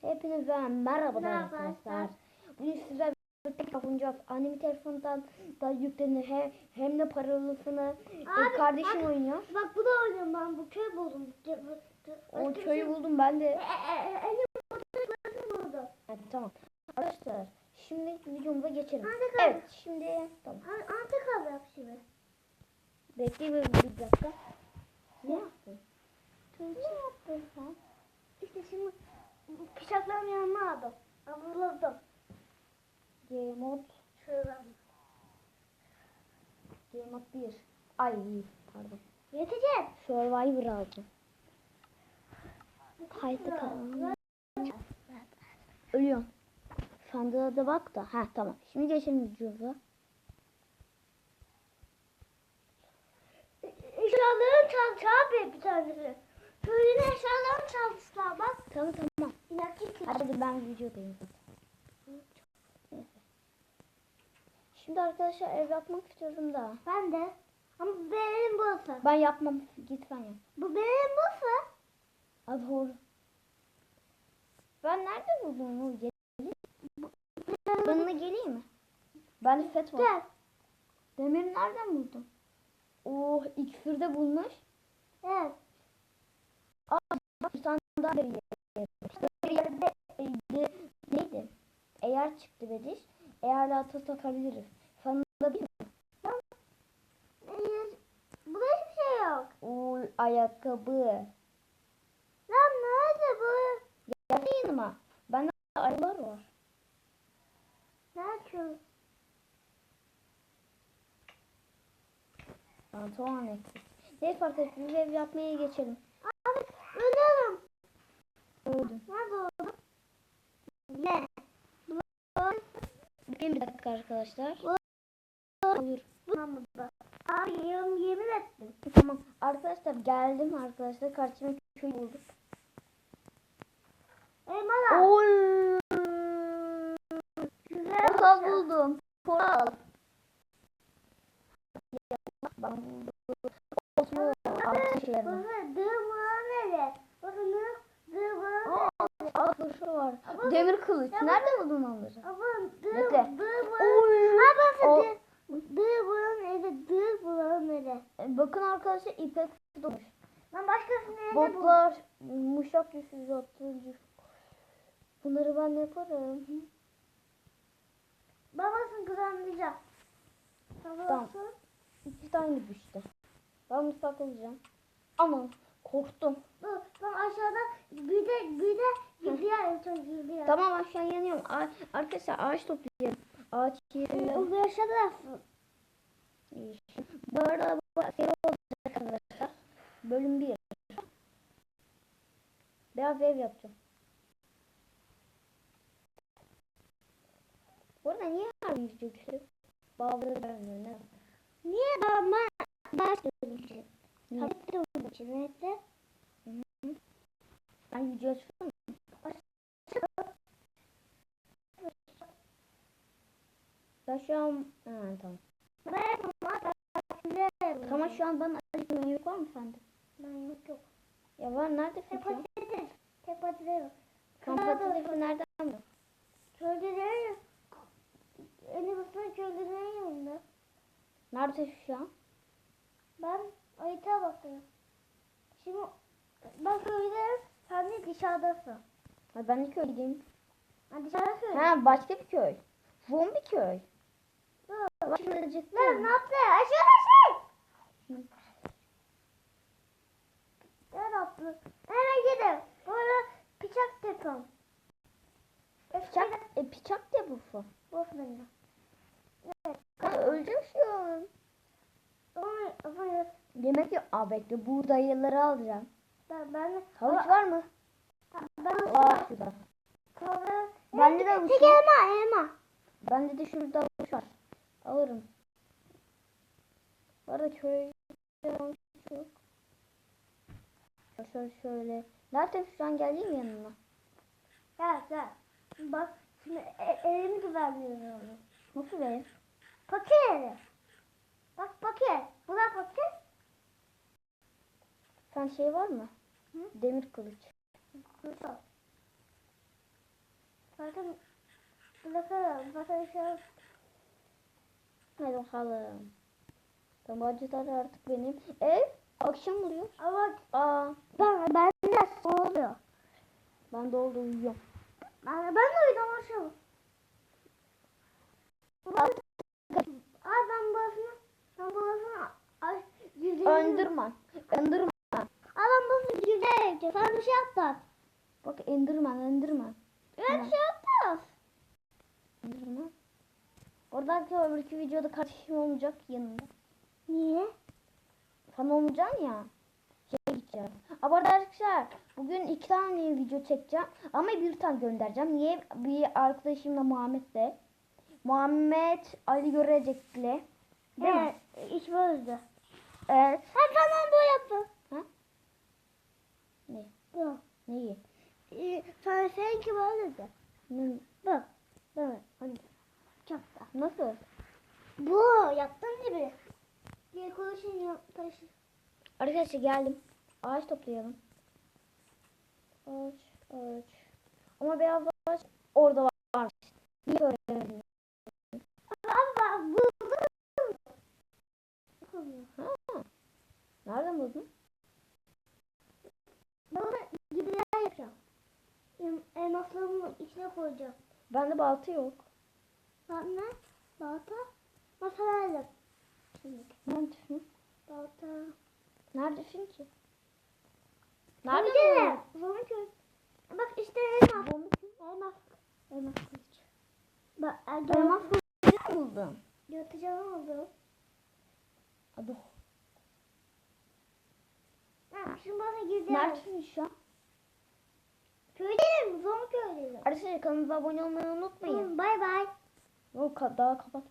Hepinize merhaba Merhaba arkadaşlar. Bugün sizlerle birlikte oynayacağız. Annemi telefonundan da yüklenir hem, hem de paralısını e, Abi, kardeşim bak- oynuyor. Bak bu da oynuyorum ben bu köy buldum. O bir köyü buldum ben E, de. e, e, e. Evet, tamam. Arkadaşlar şimdi videomuza geçelim. Evet şimdi tamam. An- Antika yap şimdi. Bekle bir, bir dakika. Ne yaptın? Ne yaptın sen? İşte şimdi bıçakların yanına aldım. Avuladım. Game mod Şöyle. Game mod 1. Ay pardon. Yetecek. Survivor aldım. Haydi bakalım. Ölüyorum. Sandığa da bak da. Ha tamam. Şimdi geçelim videomuza. Eşyalarını çalmış abi bir tanesi. Köyün eşyalarını çalmışlar bak. Tamam tamam. Hadi ben videodayım. Şimdi arkadaşlar ev yapmak istiyorum da. Ben de. Ama bu benim burası. Ben yapmam. Git sen yap. Bu benim burası. Ha doğru. Ben nerede buldum onu? Geleyim. Yanına geleyim mi? Bende set var. Gel. Demiri nereden buldun? Oh iksirde bulmuş. Evet. Bak bir tane daha. Demir de- neydi? Eğer çıktı bediş. Eğer ata takabiliriz. Sana da bir Hayır. Burada hiçbir şey yok. Uy ayakkabı. Lan nerede bu? Gelsene yanıma. Bende arılar var. Nerede? Pantolon eksik. Neyse arkadaşlar biz ev yapmaya geçelim. Abi ölüyorum. Öldüm. Nerede oldum? Ne? Bekleyin bir dakika arkadaşlar. Olur. Tamam burada. Abi yemin, ettim. Tamam. Arkadaşlar geldim arkadaşlar. Karşıma köy bulduk. Elmalar. Oy. Güzel Portal buldum. Portal. Ben buldum. Osman altı yerine. Bakın dığmığa nere? Bakın dığmığa Aa, aa dur şu var. Demir kılıç. Nerede buldun onları? Bakın Bekle. Ha bakın O- dığmığa nere? Dığmığa nere? E, Bakın arkadaşlar ipek tutmuş. Ben başkasını nerede buldum? Botlar, muşak yüzsüz atıcı. Bunları ben yaparım. Babasını kazanmayacak. Babası. İki tane düştü. Ben mutfak alacağım. Ama korktum. Dur ben aşağıda bir de bir de gidiyor son gidiyor. Tamam aşağı yanıyorum. A- arkadaşlar ağaç toplayalım. Ağaç yerine. O aşağıda. Bu arada bu şey olacak arkadaşlar. Bölüm 1. Biraz ev yapacağım. Bu arada niye her video düşüyor? Bazıları beğenmiyor. Ne? Niye ben ben ders çalışıyorum? Neyse. Ben video açıyorum. Ben şu an... Ha, tamam. Tamam şu an bana acıkmıyor yok var mı sende? Ben yok yok. Ya var nerede patates yok. Kan patatesi nereden mi? Köyde Eni basına köyde ne yanında? Nerede şu an? Ben ayıta bakıyorum. Şimdi ben köydeyim. Sen de dışarıdasın. Ha, ben de köydeyim. Ben dışarıda köydeyim. Ha başka bir köy. Zombi köy. Dur. Bak şimdi acıktım. Ne yaptı? Aşağıda şey. Ne yaptı? Nereye gidin? Böyle bıçak tekam. Bıçak, e, bıçak de bu fu. Boş bende. Ha, öleceğim şu an. Onu onu Yemek yok. Aa bekle buğdayları alacağım. ben ben Havuç var mı? ben Var şurada. Sonra Bende de havuç Tek var. elma elma. Bende de şurada havuç var. Alırım. Bu arada köyde havuç yok. Şöyle şöyle. Zaten şu an geleyim yanına. Gel gel. Bak şimdi e, elimi güvenmiyorum. Nasıl be? Paket. Bak paket. Bu da paket. Sen şey var mı? Hı? Demir kılıç. Dur, Bakın. Bakalım. Bakın şu an. Hadi bakalım. Tabancılar artık benim. Ev akşam oluyor. Ama Aa ben, ben de oluyor. ben de oldu uyuyorum. Ben, ben de uyudum aşağı. Ay ben burasını, ben burasını ay, yüzeyim. Enderman. Enderman. Ay ben burasını yüzeyim. Sen bir şey yaptın. Bak Enderman Enderman. Ben bir şey yaptım. Enderman. Oradaki öbürkü videoda kardeşim olacak yanımda. Niye? Fan olmayacaksın ya. Şey gideceğiz. Ama arkadaşlar bugün iki tane video çekeceğim. Ama bir tane göndereceğim. Niye? Bir arkadaşımla Muhammed'le. Muhammed Ali Görecek'le. Değil mi? Evet, iş bozdu. Evet. Ha tamam bu yaptı. Bu. Neyi? Ee, Sana seninki böyleydi. Ne? Bu. Evet. Hadi. Çok da. Nasıl? Bu yaptın gibi. Diye konuşun ya taşı. Arkadaşlar geldim. Ağaç toplayalım. Ağaç, ağaç. Ama beyaz ağaç orada var. Niye öyle? Ha. Nereden buldun? Bunu gibiler yapacağım. Elmaslarımı içine koyacağım. Bende balta yok. Ben ne? Balta. Masa verdim. Neredesin? balta. Neredesin ki? Nerede Nerede köy. Bak işte elmas. Elmas. Elmas kılıç. Bak Elmas kılıcı buldum. Yatacağım oldu. Adı. Ha, şimdi bana girdi. Neredesin şu an? Arkadaşlar kanalımıza abone olmayı unutmayın. Bay bay. Yok daha kapat.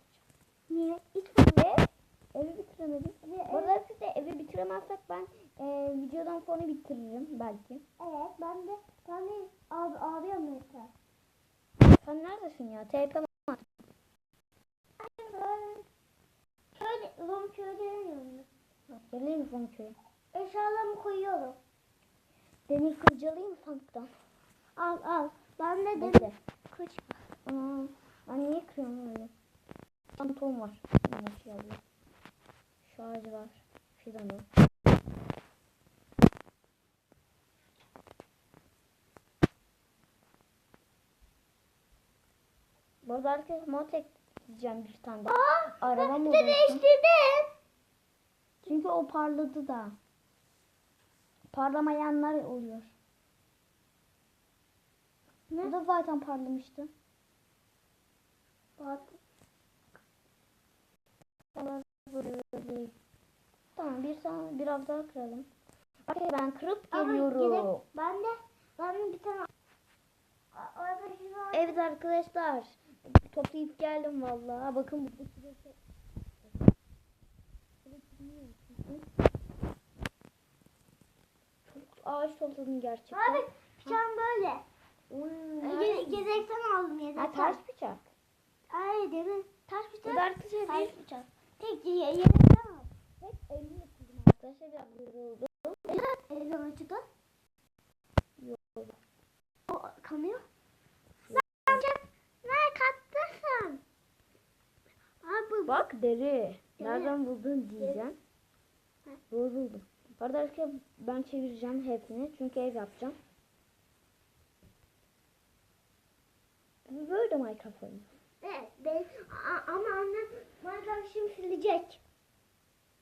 Niye? Hiç Ve evi bitiremedim. Ve- Bu arada arkadaşlar evi bitiremezsek ben e, videodan sonra bitiririm belki. Evet ben de ben de abi arıyorum mesela. Sen neredesin ya? TP mi? Köyde, zombi köydeyim yanında. Geleyim sana köye? Eşyalarımı koyuyorum. Demir kılıcı alayım mı sandıktan? Al al. Ben de Bekle. dedim. Kıç. Aa, ben niye kırıyorum öyle? Pantolon var. Maşallah. Şu ağacı var. Fidanı. Bu arada arkadaşlar mod ekleyeceğim bir tane daha. Aa, Araba mı bir de olsun? değiştirdin. Çünkü o parladı da. Parlamayanlar oluyor. Ne? Bu da zaten parlamıştı. Bak. Tamam bir tane biraz daha kıralım. Arkadaşlar ben kırıp Ama geliyorum. gidelim. Ben de ben de bir tane var. Evet arkadaşlar. Toplayıp geldim vallahi. Bakın bu süresi. Çok ağaç topladım gerçekten. Abi bıçağım böyle. Ge-? Gezekten aldım yedekten. Ha taş bıçak. Ay demin taş Bu bıçak. da arkadaşlar Taş bir bıçak. Tek ye- yedekten aldım. hep elini yapıyordum arkadaşlar biraz yoruldu. Elden acıdı. Yoruldu. O kanıyor. Sen ne kattasın? Abi Bak deri. Nereden buldun diyeceğim. Ha. Yoruldum. Bu arada arkadaşlar ben çevireceğim hepsini. Çünkü ev yapacağım. Böyle Minecraft oyunu. Evet, ben, ama annem Minecraft şimdi silecek.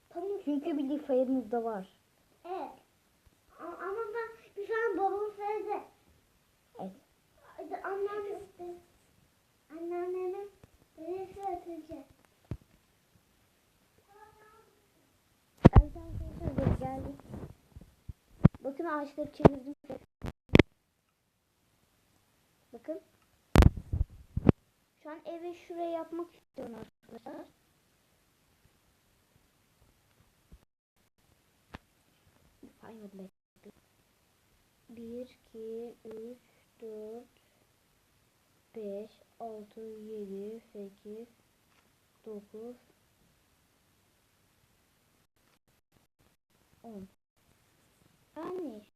Tamam. Çünkü bilgisayarımız da var. Evet. Ama ben bir tane babam söyledi. Evet. Anneannem anneannemin beni söyleyecek. Evet arkadaşlar geldik. Bakın ağaçları çevirdim. Bakın. Şu an evi şuraya yapmak istiyorum arkadaşlar. 1, 2, 3, 4, 5, 6, 7, 8, 9, 10. Yani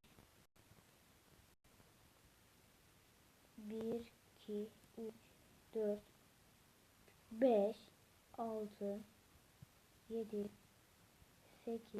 1, 2, 2, 3, 4, 5, 6, 7, 8,